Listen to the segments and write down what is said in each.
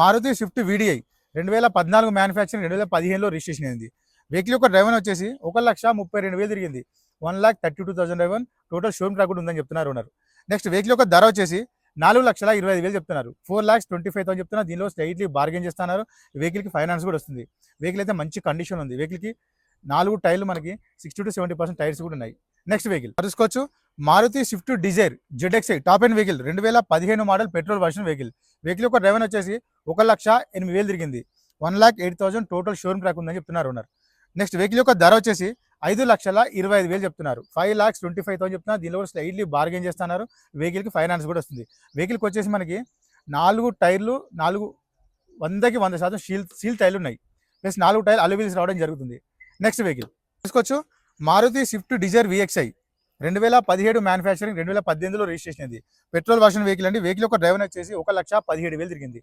Maruti Swift VDI రెండు వేల పద్నాలుగు మ్యానుఫ్యాక్చరింగ్ రెండు వేల పదిహేనులో రిజిస్ట్రేషన్ అయింది. వెహికల్ యొక్క డ్రైవర్ వచ్చేసి ఒక లక్ష ముప్పై రెండు వేలు తిరిగింది. One lakh thirty two thousand driven total showroom track కూడా ఉందని చెప్తున్నారు ఉన్నారు నెక్స్ట్ వెహికల్ యొక్క ధర వచ్చేసి నాలుగు లక్షల ఇరవై ఐదు వేలు చెప్తున్నారు. Four lakhs twenty five thousand చెప్తున్నారు. దీనిలో స్లైట్లీ బార్గెన్ చేస్తున్నారు. వెహికల్కి ఫైనాన్స్ కూడా వస్తుంది. వెహికల్ అయితే మంచి కండిషన్ ఉంది. వెహికల్కి నాలుగు టైర్లు మనకి sixty to seventy percent tyres కూడా ఉన్నాయి. నెక్స్ట్ వెహికల్ చూసుకోవచ్చు Maruti Swift Dzire ZXI top end vehicle రెండు వేల పదిహేను model petrol version vehicle vehicle యొక్క డ్రైవర్ వచ్చేసి ఒక లక్ష ఎనిమిది వేలు తిరిగింది. One lakh eight thousand total showroom track ఉందని చెప్తున్నారు ఉన్నారు నెక్స్ట్ వెహికల్ యొక్క ధర వచ్చేసి ఐదు లక్షల ఇరవై ఐదు వేలు చెప్తున్నారు. Five lakhs twenty five thousand చెప్తున్నారు. దీనిలో కూడా స్లైట్లీ బార్గెన్ చేస్తున్నారు. వెహికల్కి ఫైనాన్స్ కూడా వస్తుంది. వెహికల్కి వచ్చేసి మనకి నాలుగు టైర్లు నాలుగు వందకి వంద శాతం షీల్ సీల్ టైర్లు ఉన్నాయి. ప్లస్ నాలుగు టైర్లు అలువీల్స్ రావడం జరుగుతుంది. నెక్స్ట్ వెహికల్ తీసుకోవచ్చు మారుతి స్విఫ్ట్ డిజైర్ విఎక్స్ఐ రెండు వేల పదిహేడు మ్యానుఫ్యాక్చరింగ్ రెండు వేల పద్దెనిమిదిలో రిజిస్ట్రేషన్ అయింది. పెట్రోల్ వర్షన్ వెహికల్ అండి. వెహికల్ యొక్క డ్రైవర్ వచ్చేసి ఒక లక్ష పదిహేడు వేలు తిరిగింది.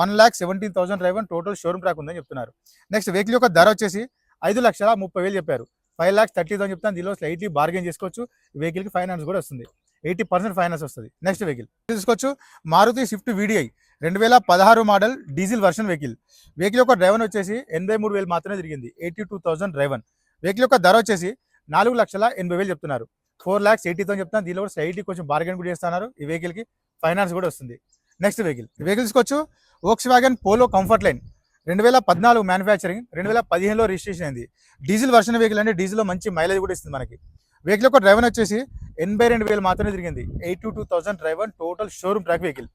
One lakh seventeen thousand driver total showroom track ఉందని చెప్తున్నారు. నెక్స్ట్ వెహికల్ యొక్క ధర వచ్చేసి ఐదు లక్షల ముప్పై వేలు చెప్పారు. ఫైవ్ ల్యాక్స్ థర్టీ థౌసండ్ చెప్తాను. దీనిలో స్లైట్లీ బార్గెన్ చేసుకోవచ్చు. వెహికల్కి ఫైనాన్స్ కూడా వస్తుంది. ఎయిటీ పర్సెంట్ ఫైనాన్స్ వస్తుంది. నెక్స్ట్ వెహికల్ తీసుకోవచ్చు మారుతి స్విఫ్ట్ వీడిఐ రెండు వేల పదహారు model diesel version vehicle vehicle యొక్క డ్రైవర్ వచ్చేసి ఎనభై మూడు వేలు మాత్రమే తిరిగింది. Eighty two thousand driver vehicle యొక్క ధర వచ్చేసి నాలుగు లక్షల ఎనభై వేలు చెప్తున్నారు. ఫోర్ లాక్స్ ఎయిటీ థౌసండ్ చెప్తాను దీనిలో కూడా స్లైట్లీ కొంచెం బార్గెన్ కూడా చేస్తున్నారు. ఈ వెహికల్కి ఫైనాన్స్ కూడా వస్తుంది. Next vehicle. వెహికల్ తీసుకోవచ్చు Volkswagen Polo comfort line రెండు వేల పద్నాలుగు మ్యానుఫ్యాక్చరింగ్ రెండు వేల పదిహేనులో రిజిస్ట్రేషన్ అయింది. డీజిల్ వర్షన్ వెహికల్ అంటే డీజిల్లో మంచి మైలేజ్ కూడా ఇస్తుంది మనకి. వెహికల్ యొక్క డ్రైవర్ వచ్చేసి ఎనభై రెండు వేలు మాత్రమే తిరిగింది. Eight two two thousand driver total showroom track vehicle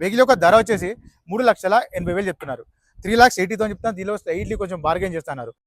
vehicle యొక్క ధర వచ్చేసి మూడు లక్షల ఎనభై వేలు చెప్తున్నారు. త్రీ లాక్స్ ఎయిటీ థౌసండ్ చెప్తాను దీనిలో స్లైట్లీ కొంచెం బార్గెన్ చేస్తున్నారు.